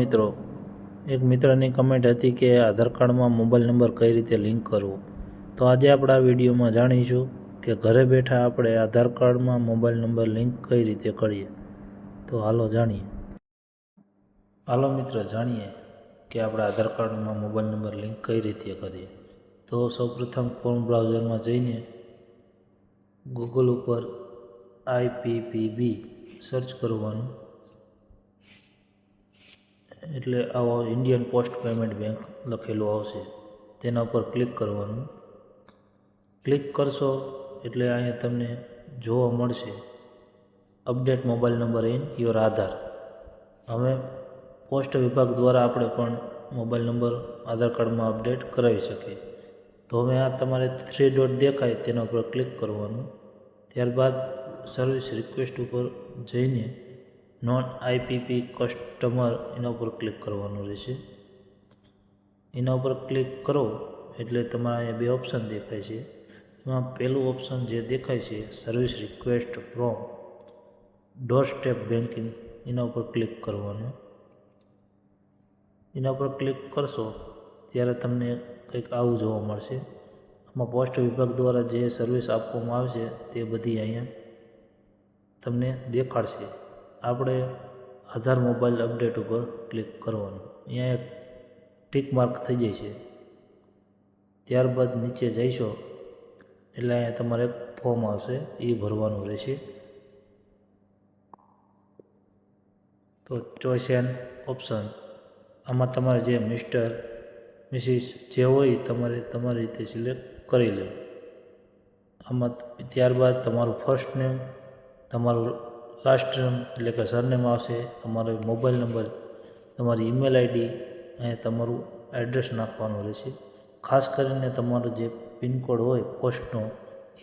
મિત્રો, એક મિત્રની કમેન્ટ હતી કે આધાર કાર્ડમાં મોબાઈલ નંબર કઈ રીતે લિંક કરવો? તો આજે આપણે આ વિડીયોમાં જાણીશું કે ઘરે બેઠા આપણે આધાર કાર્ડમાં મોબાઈલ નંબર લિંક કઈ રીતે કરીએ. તો હાલો જાણીએ. હાલો મિત્ર, જાણીએ કે આપણે આધાર કાર્ડમાં મોબાઈલ નંબર લિંક કઈ રીતે કરીએ. તો સૌપ્રથમ ક્રોમ બ્રાઉઝરમાં જઈને ગૂગલ ઉપર આઈપીપીબી સર્ચ કરવાનું. એટલે આવો ઇન્ડિયન પોસ્ટ પેમેન્ટ બેંક લખેલું આવશે. તેના ઉપર ક્લિક કરવાનું. ક્લિક કરશો એટલે અહીંયા તમને જોવા મળશે. Update mobile number in your Aadhaar હવે પોસ્ટ વિભાગ દ્વારા આપણે પણ મોબાઈલ નંબર આધાર કાર્ડમાં અપડેટ કરાવી શકીએ. તો હવે આ તમારે થ્રી ડોટ દેખાય તેના ઉપર ક્લિક કરવાનું. ત્યારબાદ સર્વિસ રિક્વેસ્ટ ઉપર જઈને નોન આઈપીપી કસ્ટમર એના ઉપર ક્લિક કરવાનું રહેશે. એના ઉપર ક્લિક કરો એટલે તમારે અહીંયા બે ઓપ્શન દેખાય છે. એમાં પહેલું ઓપ્શન જે દેખાય છે service request from doorstep banking એના ઉપર ક્લિક કરવાનું. એના ઉપર ક્લિક કરશો ત્યારે તમને કંઈક આવું જોવા મળશે. આમાં પોસ્ટ વિભાગ દ્વારા જે સર્વિસ આપવામાં આવશે તે બધી અહીંયા તમને દેખાડશે. આપણે આધાર મોબાઈલ અપડેટ ઉપર ક્લિક કરવાનું. અહીંયા એક ટીક માર્ક થઈ જાય છે. ત્યારબાદ નીચે જઈશો, એટલે અહીંયા તમારે ફોર્મ આવશે, એ ભરવાનું રહેશે. તો ચોઈસ એન્ડ ઓપ્શન. આમાં તમારે જે મિસ્ટર, મિસિસ જે હોય, તમારે તમારી રીતે સિલેક્ટ કરી લેવું. આમાં ત્યારબાદ તમારું ફર્સ્ટ નેમ, તમારું લાસ્ટ એટલે કે સરનેમ આવશે તમારો મોબાઈલ નંબર, તમારી ઈમેલ આઈડી અને તમારું એડ્રેસ નાખવાનું રહેશે. ખાસ કરીને તમારો જે પિનકોડ હોય પોસ્ટનો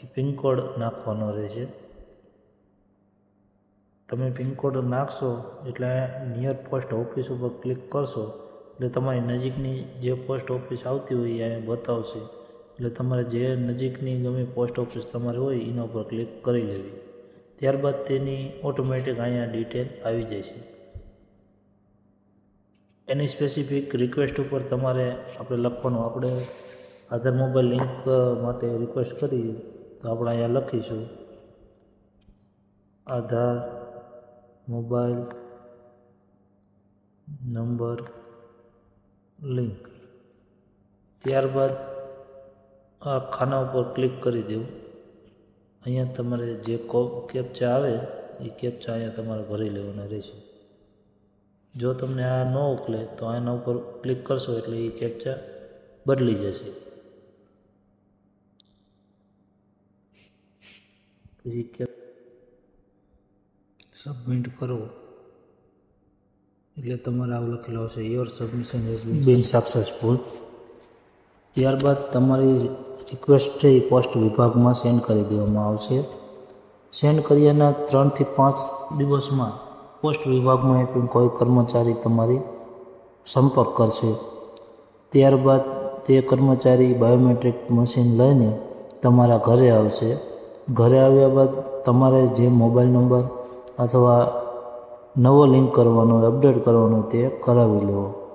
એ પિનકોડ નાખવાનો રહેશે. તમે પિનકોડ નાખશો, એટલે નિયર પોસ્ટ ઓફિસ ઉપર ક્લિક કરશો, એટલે તમારી નજીકની જે પોસ્ટ ઓફિસ આવતી હોય, એ બતાવશે. એટલે તમારે જે નજીકની ગમે પોસ્ટ ઓફિસ તમારે હોય, એના ઉપર ક્લિક કરી લેવી. ત્યારબાદ તેની ઓટોમેટિક અહીંયા ડિટેલ આવી છે. એની સ્પેસિફિક રિક્વેસ્ટ ઉપર તમારે આપણે લખવાનું. આપણે આધાર મોબાઈલ લિંક માટે રિક્વેસ્ટ કરી તો આપણે અહીંયા લખીશું. આધાર મોબાઈલ નંબર લિંક ત્યારબાદ આ ખાના ઉપર ક્લિક કરી દેવું. અહીંયા તમારે જે કોપ કેપ્ચા આવે એ કેપ્ચા અહીંયા તમારે ભરી લેવાના રહેશે. જો તમને આ ન ઉકલે તો આના ઉપર ક્લિક કરશો એટલે એ કેપ્ચા બદલી જશે. પછી કેપ સબમિટ કરો. એટલે તમારે આવું લખેલું આવશે your submission has been successful ત્યારબાદ તમારી રિક્વેસ્ટ છે એ પોસ્ટ વિભાગમાં સેન્ડ કરી દેવામાં આવશે. સેન્ડ કર્યાના ત્રણથી પાંચ દિવસમાં પોસ્ટ વિભાગમાં એ કોઈ કર્મચારી તમારી સંપર્ક કરશે. ત્યારબાદ તે કર્મચારી બાયોમેટ્રિક મશીન લઈને તમારા ઘરે આવશે. ઘરે આવ્યા બાદ તમારે જે મોબાઈલ નંબર અથવા નવો લિંક કરવાનો અપડેટ કરવાનો તે કરાવી લેવો.